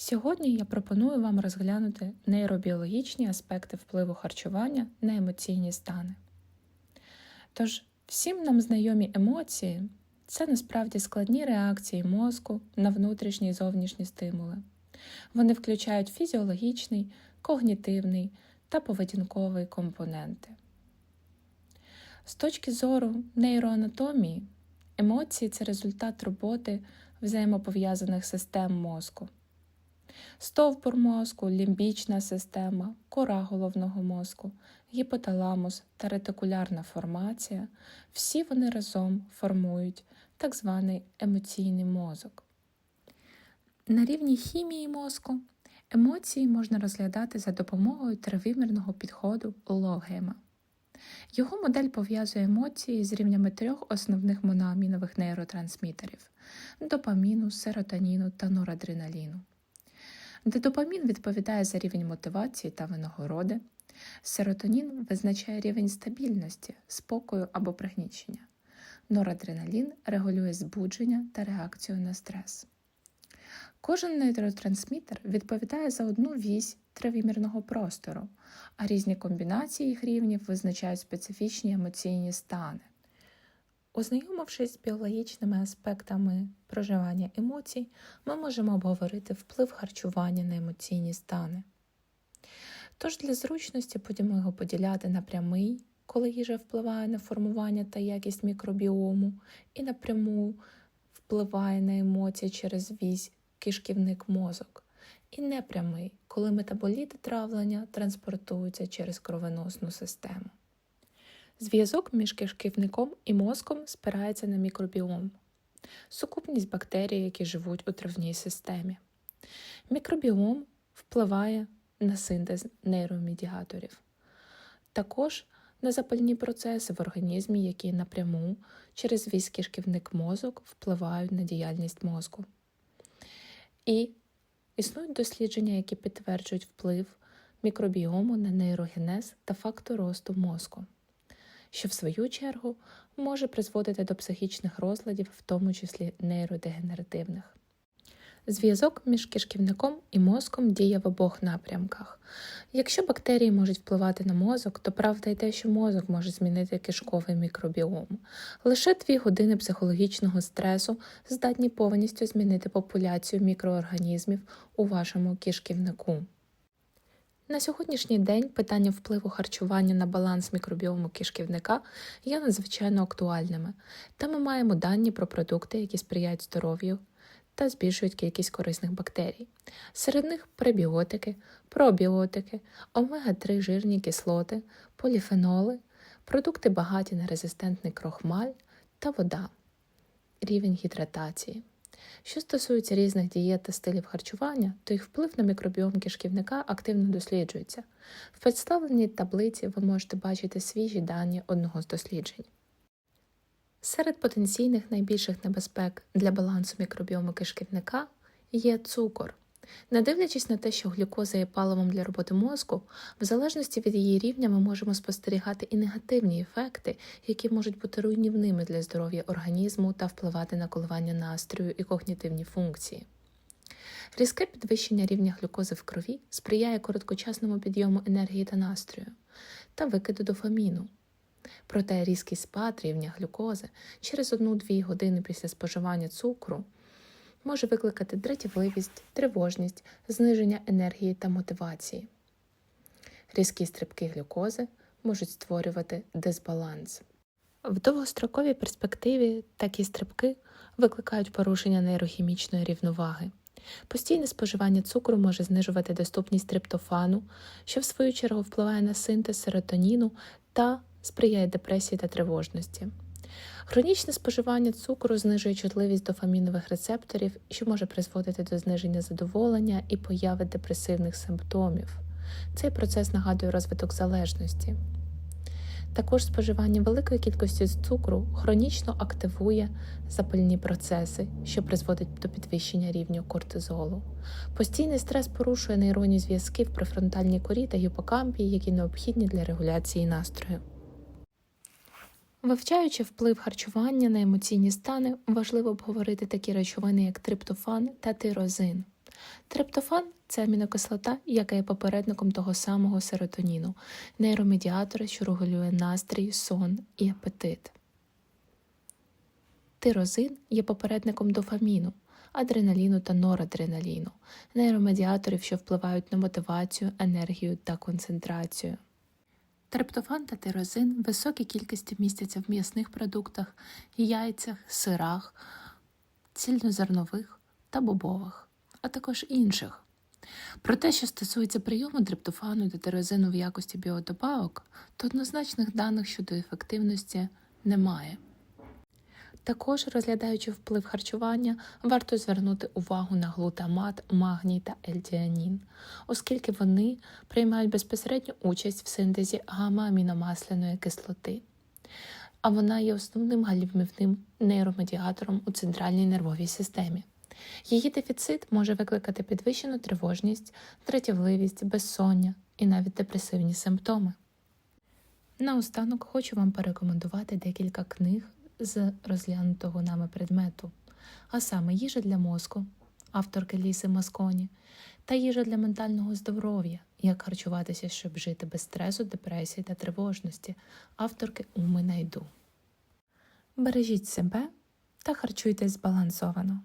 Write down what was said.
Сьогодні я пропоную вам розглянути нейробіологічні аспекти впливу харчування на емоційні стани. Тож, всім нам знайомі емоції це насправді складні реакції мозку на внутрішні і зовнішні стимули. Вони включають фізіологічний, когнітивний та поведінковий компоненти. З точки зору нейроанатомії, емоції це результат роботи взаємопов'язаних систем мозку. Стовбур мозку, лімбічна система, кора головного мозку, гіпоталамус та ретикулярна формація всі вони разом формують так званий емоційний мозок. На рівні хімії мозку емоції можна розглядати за допомогою тривимірного підходу логема. Його модель пов'язує емоції з рівнями трьох основних моноамінових нейротрансмітерів допаміну, серотоніну та норадреналіну де допамін відповідає за рівень мотивації та винагороди, серотонін визначає рівень стабільності, спокою або пригнічення. Норадреналін регулює збудження та реакцію на стрес. Кожен нейротрансмітер відповідає за одну вісь тривимірного простору, а різні комбінації їх рівнів визначають специфічні емоційні стани. Ознайомившись з біологічними аспектами проживання емоцій, ми можемо обговорити вплив харчування на емоційні стани. Тож для зручності будемо його поділяти на прямий, коли їжа впливає на формування та якість мікробіому, і напряму впливає на емоції через вісь кишківник мозок, і непрямий, коли метаболіти травлення транспортуються через кровоносну систему. Зв'язок між кишківником і мозком спирається на мікробіом, сукупність бактерій, які живуть у травній системі. Мікробіом впливає на синтез нейромедіаторів, також на запальні процеси в організмі, які напряму через весь кишківник мозок впливають на діяльність мозку. І існують дослідження, які підтверджують вплив мікробіому на нейрогенез та фактор росту мозку що в свою чергу може призводити до психічних розладів, в тому числі нейродегенеративних. Зв'язок між кишківником і мозком діє в обох напрямках. Якщо бактерії можуть впливати на мозок, то правда й те, що мозок може змінити кишковий мікробіом. Лише дві години психологічного стресу здатні повністю змінити популяцію мікроорганізмів у вашому кишківнику. На сьогоднішній день питання впливу харчування на баланс мікробіому кишківника є надзвичайно актуальними, та ми маємо дані про продукти, які сприяють здоров'ю та збільшують кількість корисних бактерій. Серед них пребіотики, пробіотики, омега-3 жирні кислоти, поліфеноли, продукти багаті на резистентний крохмаль та вода, рівень гідратації. Що стосується різних дієт та стилів харчування, то їх вплив на мікробіом кишківника активно досліджується. В представленій таблиці ви можете бачити свіжі дані одного з досліджень. Серед потенційних найбільших небезпек для балансу мікробіому кишківника є цукор. Не дивлячись на те, що глюкоза є паливом для роботи мозку, в залежності від її рівня ми можемо спостерігати і негативні ефекти, які можуть бути руйнівними для здоров'я організму та впливати на коливання настрою і когнітивні функції. Різке підвищення рівня глюкози в крові сприяє короткочасному підйому енергії та настрою та викиду дофаміну. Проте різкий спад рівня глюкози через 1-2 години після споживання цукру може викликати дратівливість, тривожність, зниження енергії та мотивації. Різкі стрибки глюкози можуть створювати дисбаланс. В довгостроковій перспективі такі стрибки викликають порушення нейрохімічної рівноваги. Постійне споживання цукру може знижувати доступність триптофану, що в свою чергу впливає на синтез серотоніну та сприяє депресії та тривожності. Хронічне споживання цукру знижує чутливість дофамінових рецепторів, що може призводити до зниження задоволення і появи депресивних симптомів. Цей процес нагадує розвиток залежності. Також споживання великої кількості цукру хронічно активує запальні процеси, що призводить до підвищення рівня кортизолу. Постійний стрес порушує нейронні зв'язки в префронтальній корі та гіпокампі, які необхідні для регуляції настрою. Вивчаючи вплив харчування на емоційні стани, важливо обговорити такі речовини, як триптофан та тирозин. Триптофан це амінокислота, яка є попередником того самого серотоніну, нейромедіатора, що регулює настрій, сон і апетит. Тирозин є попередником дофаміну, адреналіну та норадреналіну, нейромедіаторів, що впливають на мотивацію, енергію та концентрацію. Триптофан та тирозин в високій кількості містяться в м'ясних продуктах, яйцях, сирах, цільнозернових та бобових, а також інших. Про те, що стосується прийому триптофану та тирозину в якості біодобавок, то однозначних даних щодо ефективності немає. Також, розглядаючи вплив харчування, варто звернути увагу на глутамат, магній та ельдіанін, оскільки вони приймають безпосередню участь в синтезі гамма-аміномасляної кислоти, а вона є основним гальмівним нейромедіатором у центральній нервовій системі. Її дефіцит може викликати підвищену тривожність, дратівливість, безсоння і навіть депресивні симптоми. Наостанок хочу вам порекомендувати декілька книг з розглянутого нами предмету, а саме їжа для мозку, авторки Ліси Масконі, та їжа для ментального здоров'я, як харчуватися, щоб жити без стресу, депресії та тривожності, авторки Уми Найду. Бережіть себе та харчуйтесь збалансовано.